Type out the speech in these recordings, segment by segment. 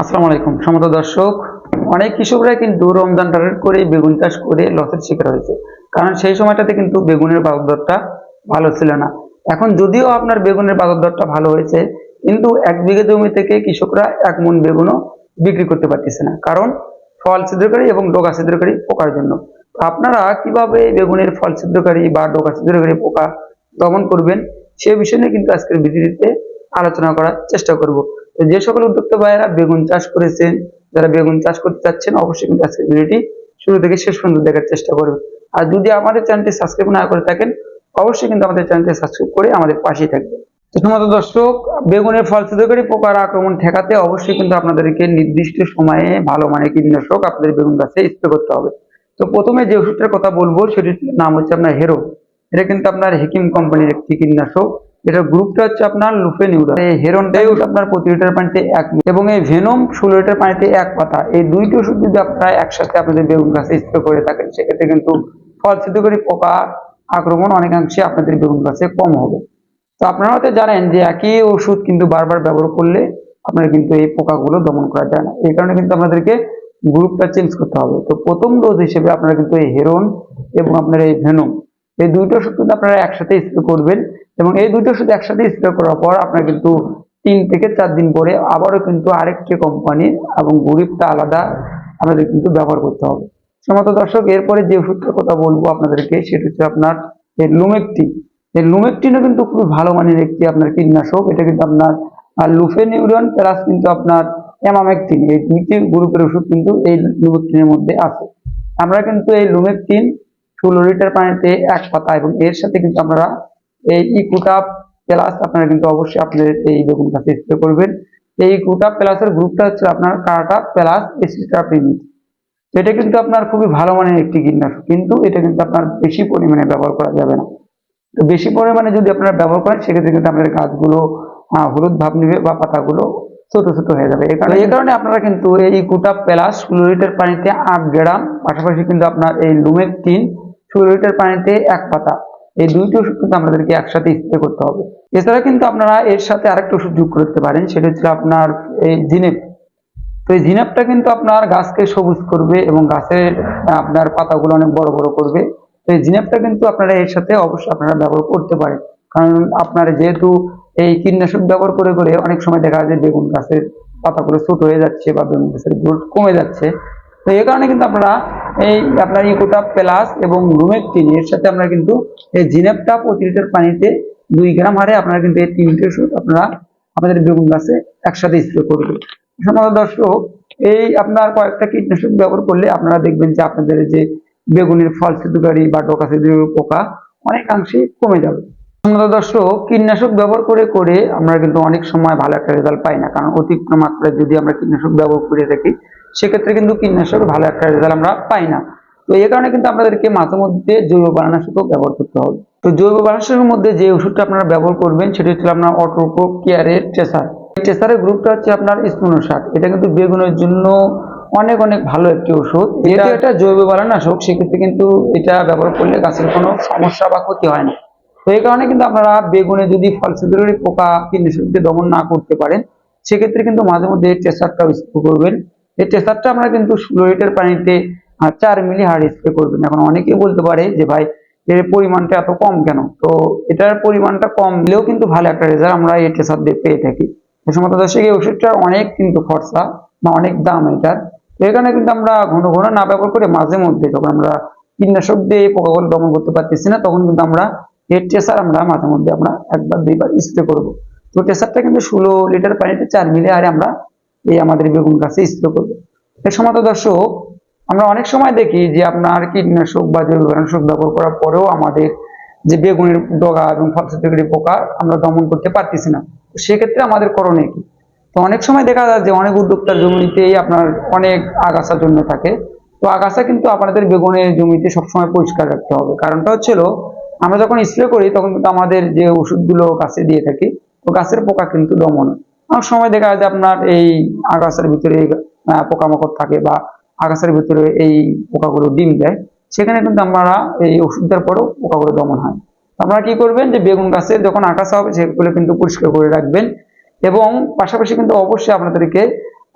আসসালামু আলাইকুম। সমত দর্শক, অনেক কৃষকরা কিন্তু রমজান টার্গেট করে বেগুন চাষ করে লসের শিকার হয়েছে। কারণ সেই সময়টাতে কিন্তু বেগুনের বাজার দরটা ভালো ছিল না। এখন যদিও আপনার বেগুনের বাজার দরটা ভালো হয়েছে, কিন্তু এক বিঘে জমি থেকে কৃষকরা এক মন বেগুনও বিক্রি করতে পারতেছে না। কারণ ফল ছিদ্রকারী এবং ডোকা ছিদ্রকারী পোকার জন্য। আপনারা কীভাবে বেগুনের ফল ছিদ্রকারী বা ডোকা ছিদ্রকারী পোকা দমন করবেন, সে বিষয় নিয়ে কিন্তু আজকের ভিডিওতে আলোচনা করার চেষ্টা করব। যে সকল উদ্যোক্তা ভাইয়েরা বেগুন চাষ করেছেন, যারা বেগুন চাষ করতে চাচ্ছেন অবশ্যই কিন্তু আজকের ভিডিওটি শুরু থেকে শেষ পর্যন্ত দেখার চেষ্টা করবেন। আর যদি আমাদের চ্যানেলটি সাবস্ক্রাইব না করে থাকেন, অবশ্যই কিন্তু আমাদের চ্যানেলটি সাবস্ক্রাইব করে আমাদের পাশেই থাকবেন। প্রথমত দর্শক, বেগুনের ফল ছিদ্রকারী পোকার আক্রমণ ঠেকাতে অবশ্যই কিন্তু আপনাদেরকে নির্দিষ্ট সময়ে ভালো মানের কীটনাশক আপনাদের বেগুন গাছে স্প্রে করতে হবে। তো প্রথমে যে ওষুধটার কথা বলব, সেটির নাম হচ্ছে আপনার হেরো। এটা কিন্তু আপনার হেকিম কোম্পানির একটি কীটনাশক। এটা গ্রুপটা হচ্ছে আপনার লুফেনিউরা এই হেরনটাই ওটা আপনার প্রতি লিটার পানিতে এক এবং এই ভেনম ষোলো লিটার পানিতে এক পাতা। এই দুইটি ওষুধ যদি আপনারা একসাথে আপনাদের বেগুন গাছে স্প্রে করে থাকেন সেক্ষেত্রে কিন্তু ফল ছিদ্রকারী পোকা আক্রমণ অনেকাংশে আপনাদের বেগুন গাছে কম হবে। তো আপনারা হয়তো জানেন যে একই ওষুধ কিন্তু বারবার ব্যবহার করলে আপনার কিন্তু এই পোকাগুলো দমন করা যায় না। এই কারণে কিন্তু আপনাদেরকে গ্রুপটা চেঞ্জ করতে হবে। তো প্রথম ডোজ হিসেবে আপনারা কিন্তু এই হেরন এবং আপনার এই ভেনম এই দুইটা ওষুধ কিন্তু আপনারা একসাথে স্প্রে করবেন। এবং এই দুইটা ওষুধ একসাথে স্প্রে করার পর আপনার কিন্তু তিন থেকে চার দিন পরে আবারও কিন্তু আরেকটি কোম্পানির এবং গ্রুপটা আলাদা আমাদের কিন্তু ব্যবহার করতে হবে। সমস্ত দর্শক, এরপরে যে ওষুধটার কথা বলব আপনাদেরকে, সেটা হচ্ছে আপনার এই লুমেকটিন এই লুমেকটিনও কিন্তু খুবই ভালো মানের একটি আপনার কীটনাশক। এটা কিন্তু আপনার লুফেনিউরন প্লাস কিন্তু আপনার অ্যামামেকটিন এই দুইটি গ্রুপের ওষুধ কিন্তু এই লুমেকটিনের মধ্যে আছে। আমরা কিন্তু এই লুমেকটিন ষোলো লিটার পানিতে এক পাতা এবং এর সাথে কিন্তু আপনারা এই ইকুটা প্লাস আপনারা কিন্তু অবশ্যই আপনাদের এই বেগুন গাছে স্প্রে করবেন। এই ইকুটা প্লাসের গ্রুপটা হচ্ছে আপনার কারাটা প্লাস এসিস্টাপ্রিমিট তো এটা কিন্তু আপনার খুবই ভালো মানের একটি কীটনাশক কিন্তু এটা কিন্তু আপনার বেশি পরিমাণে ব্যবহার করা যাবে না। তো বেশি পরিমাণে যদি আপনারা ব্যবহার করেন, সেক্ষেত্রে কিন্তু আপনাদের গাছগুলো হলুদ ভাব নিবে বা পাতাগুলো ছোট ছোট হয়ে যাবে। এই কারণে এই কারণে আপনারা কিন্তু এই কুটা প্লাস ষোলো লিটার পানিতে আট গ্রাম, পাশাপাশি কিন্তু আপনার এই লুমের তিন ষোলো লিটার পানিতে এক পাতা। এই দুইটি ওষুধ কিন্তু আপনাদেরকে একসাথে স্প্রে করতে হবে। এছাড়া কিন্তু আপনারা এর সাথে আরেকটা ওষুধ যোগ করতে পারেন, সেটা হচ্ছে আপনার এই জিনেপ। তো এই জিনাপটা কিন্তু আপনার গাছকে সবুজ করবে এবং গাছের আপনার পাতাগুলো অনেক বড় বড় করবে। তো এই জিনাপটা কিন্তু আপনারা এর সাথে অবশ্যই আপনারা ব্যবহার করতে পারেন। কারণ আপনার যেহেতু এই কীটনাশক ব্যবহার করে করে অনেক সময় দেখা যায় বেগুন গাছের পাতাগুলো ছোট হয়ে যাচ্ছে বা বেগুন গাছের গ্রোথ কমে যাচ্ছে তো এই কারণে কিন্তু আপনারা এই আপনার ইকোটা প্লাস এবং রুমেকটিন এর সাথে আমরা কিন্তু এই জিনেপটা প্রতি লিটার পানিতে দুই গ্রাম হারে আপনারা কিন্তু এই তিনটে ওষুধ আপনারা আমাদের বেগুন গাছে একসাথে স্প্রে করবেন সমাজ দর্শক, এই আপনার কয়েকটা কীটনাশক ব্যবহার করলে আপনারা দেখবেন যে আপনাদের যে বেগুনের ফল ছিদ্রকারী বা ডোকা ছিদ্রকারী পোকা অনেকাংশে কমে যাবে। সমাজ দর্শক, কীটনাশক ব্যবহার করে করে আমরা কিন্তু অনেক সময় ভালো একটা রেজাল্ট পাই না, কারণ অতিরিক্ত মাত্রায় যদি আমরা কীটনাশক ব্যবহার করে থাকি সেক্ষেত্রে কিন্তু কীটনাশক ভালো একটা রেজাল্ট আমরা পাই না। তো এই কারণে কিন্তু আপনাদেরকে মাঝে মধ্যে জৈব বানানাশকও ব্যবহার করতে হবে। তো জৈব বানানাশকের মধ্যে যে ওষুধটা আপনারা ব্যবহার করবেন সেটা হচ্ছে আপনার অটোপো কেয়ারের ট্রেসার ট্রেসারের গ্রুপটা হচ্ছে আপনার স্পুনোসার এটা কিন্তু বেগুনের জন্য অনেক অনেক ভালো একটি ওষুধ। এটা একটা জৈব বানানাশক সেক্ষেত্রে কিন্তু এটা ব্যবহার করলে গাছের কোনো সমস্যা বা ক্ষতি হয় না। তো এই কারণে কিন্তু আপনারা বেগুনে যদি ফল ছিদ্রকারী পোকা কীটনাশককে দমন না করতে পারেন সেক্ষেত্রে কিন্তু মাঝে মধ্যে এই ট্রেসারটাও স্প্রে করবেন। এই ট্রেসারটা আমরা কিন্তু ষোলো লিটার পানিতে চার মিলি হার স্প্রে করবেন। এখন অনেকেই বলতে পারে যে, ভাই, এর পরিমাণটা এত কম কেন? তো এটার পরিমাণটা কম দিলেও কিন্তু ভালো একটা রেজাল্ট আমরা এই ট্রেসার দিয়ে পেয়ে থাকি। এই সমস্ত দর্শক, এই ওষুধটার অনেক কিন্তু খরচা বা অনেক দাম এটার। এখানে কিন্তু আমরা ঘন ঘন না ব্যবহার করে মাঝে মধ্যে যখন আমরা কীটনাশক দিয়ে পোকাগুলো দমন করতে পারতেছি না, তখন কিন্তু আমরা এই ট্রেসার আমরা মাঝে মধ্যে আমরা একবার, দুইবার স্প্রে করব। তো ট্রেসারটা কিন্তু ষোলো লিটার পানিতে চার মিলি আরে আমরা এই আমাদের বেগুন গাছে স্প্রে করব। এর সময় দর্শক, আমরা অনেক সময় দেখি যে আপনার কীটনাশক বা জৈব কীটনাশক ব্যবহার করার পরেও আমাদের যে বেগুনের ডগা এবং ফলসিদ্ধকারী পোকা আমরা দমন করতে পারতেছি না। সেক্ষেত্রে আমাদের করণীয় কি? তো অনেক সময় দেখা যায় যে অনেক উদ্যোক্তার জমিতেই আপনার অনেক আগাছা জন্য থাকে। তো আগাছা কিন্তু আপনাদের বেগুনের জমিতে সবসময় পরিষ্কার রাখতে হবে। কারণটা হচ্ছিল, আমরা যখন স্প্রে করি তখন কিন্তু আমাদের যে ওষুধগুলো গাছে দিয়ে থাকি, তো গাছের পোকা কিন্তু দমন হয়। সময় দেখা যায় আপনার এই আগাছার ভিতরে পোকামাকড় থাকে বা আগাছার ভিতরে এই পোকাগুলো ডিম দেয়, সেখানে কিন্তু আমরা এই ওষুধ দেওয়ার পরেও পোকাগুলো দমন হয়। আপনারা কি করবেন যে বেগুন গাছে যখন আগাছা হবে সেগুলো কিন্তু পরিষ্কার করে রাখবেন এবং পাশাপাশি কিন্তু অবশ্যই আপনাদেরকে,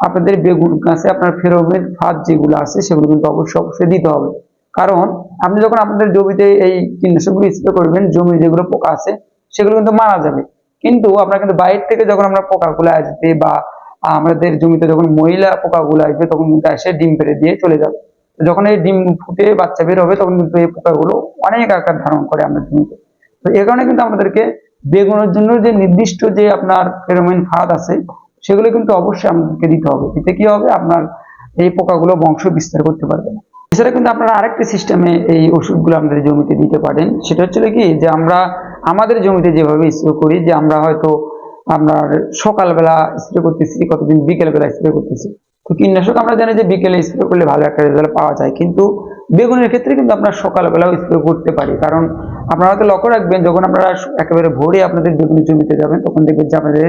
আপনাদের বেগুন গাছে আপনার ফেরোমেন ফাঁদ যেগুলো আছে সেগুলো কিন্তু অবশ্যই অবশ্যই দিতে হবে। কারণ আপনি যখন আপনাদের জমিতে এই কীটনাশকগুলো স্প্রে করবেন জমি যেগুলো পোকা আছে, সেগুলো কিন্তু মারা যাবে। কিন্তু আপনার কিন্তু বাইরে থেকে যখন আমরা পোকাগুলো আসবে বা আমাদের জমিতে যখন মহিলা পোকাগুলো আসবে, তখন কিন্তু এসে ডিম পেড়ে দিয়ে চলে যাবে। যখন এই ডিম ফুটে বাচ্চা বের হবে, তখন কিন্তু এই পোকাগুলো অনেক আকার ধারণ করে আমাদের জমিতে। তো এই কারণে কিন্তু আমাদেরকে বেগুনের জন্য যে নির্দিষ্ট যে আপনার ফেরোমেন ফাঁদ আছে, সেগুলো কিন্তু অবশ্যই আমাদেরকে দিতে হবে। এতে কি হবে? আপনার এই পোকাগুলো বংশ বিস্তার করতে পারবে না। এছাড়া কিন্তু আপনারা আরেকটি সিস্টেমে এই ওষুধগুলো আমাদের জমিতে দিতে পারেন। সেটা হচ্ছে কি? যে আমরা আমাদের জমিতে যেভাবে স্প্রে করি, যে আমরা হয়তো আপনার সকালবেলা স্প্রে করতেছি, কতদিন বিকেলবেলা স্প্রে করতেছি। তো কীটনাশক আমরা জানি যে বিকেলে স্প্রে করলে ভালো একটা রেজাল্ট পাওয়া যায়। কিন্তু বেগুনের ক্ষেত্রে কিন্তু আমরা সকালবেলাও স্প্রে করতে পারি। কারণ আপনারা হয়তো লক্ষ্য রাখবেন, যখন আপনারা একেবারে ভোরে আপনাদের বেগুনের জমিতে যাবেন, তখন দেখবেন যে আপনাদের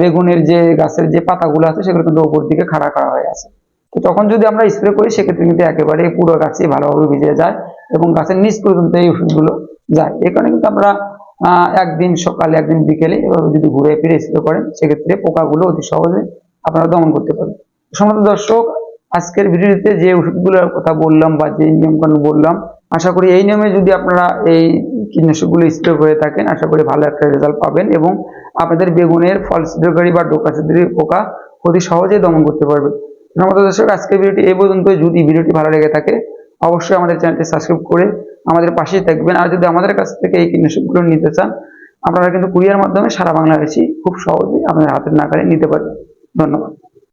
বেগুনের যে গাছের যে পাতাগুলো আছে, সেগুলো কিন্তু ওপর দিকে খাড়া করা হয়ে আছে। তো তখন যদি আমরা স্প্রে করি, সেক্ষেত্রে কিন্তু একেবারে পুরো গাছে ভালোভাবে ভিজে যায় এবং গাছের নিচ পর্যন্ত এই ওষুধগুলো যায়। এই কারণে কিন্তু আমরা একদিন সকালে, একদিন বিকেলে এভাবে যদি ঘুরে ফিরে স্প্রে করেন, সেক্ষেত্রে পোকাগুলো অতি সহজে আপনারা দমন করতে পারবেন। সম্মানিত দর্শক, আজকের ভিডিওতে যে ওষুধগুলোর কথা বললাম বা যে নিয়মকানুন বললাম, আশা করি এই নিয়মে যদি আপনারা এই কীটনাশকগুলো স্প্রে করে থাকেন, আশা করি ভালো একটা রেজাল্ট পাবেন এবং আপনাদের বেগুনের ফল ছিদ্রকারী বা ডোকা ছিদ্রকারী পোকা অতি সহজেই দমন করতে পারবেন। সম্মানিত দর্শক, আজকের ভিডিওটি এই পর্যন্ত যদি ভিডিওটি ভালো লেগে থাকে, অবশ্যই আমাদের চ্যানেলটি সাবস্ক্রাইব করে আমাদের পাশেই থাকবেন। আর যদি আমাদের কাছ থেকে এই কীটনাশকগুলো নিতে চান, আপনারা কিন্তু কুরিয়ার মাধ্যমে সারা বাংলাদেশি খুব সহজেই আপনাদের হাতের নাগালে নিতে পারবেন। ধন্যবাদ।